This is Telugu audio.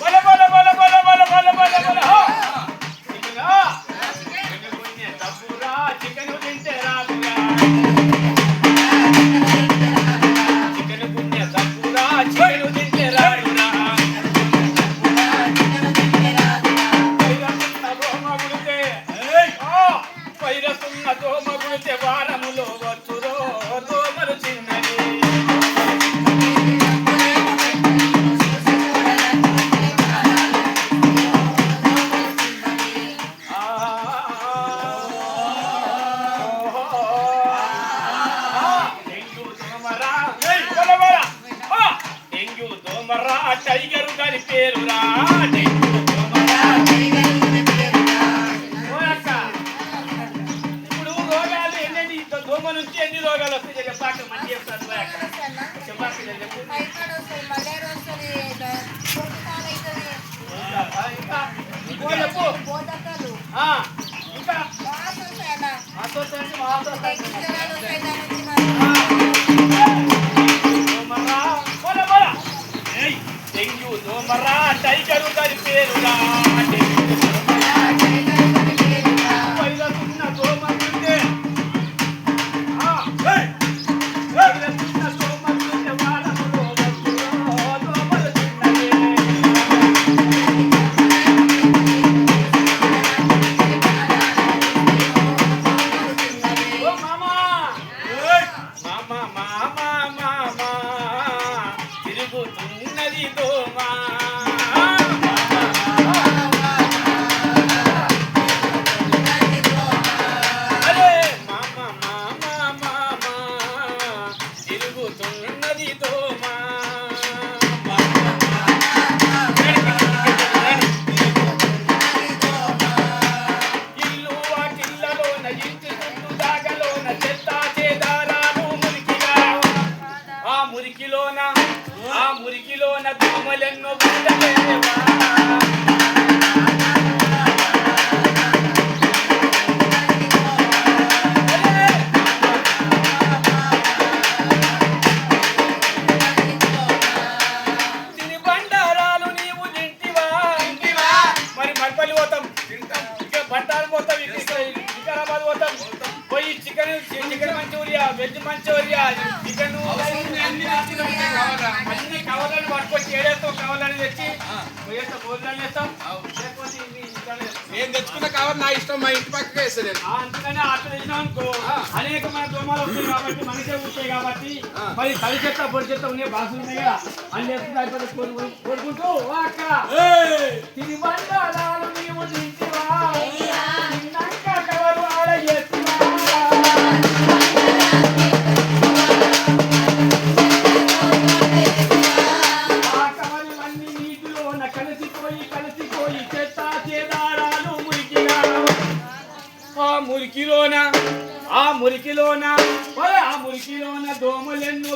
బల బల బల బల బల బల బల బల. టైగరు గారి పేరురా ఇప్పుడు రోగాలు ఎన్ని ఇంత దోమ నుంచి ఎన్ని రోగాలు వస్తాయి చెప్పాక మంచి చెప్తాను చెప్పు ఇంకా, చెప్పు ఇంకా డెంగ్యూ టైగరు గారి పోతాం. పోయి chicken chicken manchurian veg manchurian chicken నేను తెచ్చుకున్న కవర్ నా ఇష్టం మా ఇంటి పక్కకే వేస్తా నేను. ఆ, అందుకనే అట్లా తెచ్చినాం అనుకో అనేకమైన దోమలు వస్తాయి కాబట్టి మనకే ఉంటాయి కాబట్టి. మరి తడి చెత్త పొడి చెత్త ఉన్నాయి బాసులు ఉన్నాయి కదా. అన్ని వేసుకుంటూ అయిపోతే కోరుకు- కోరుకుంటూ ఓ అక్క తిని బండారాలు నీవు తింటివా మురికిలోన ఆ మురికిలోన ఆ మురికిలోన దోమలెన్నో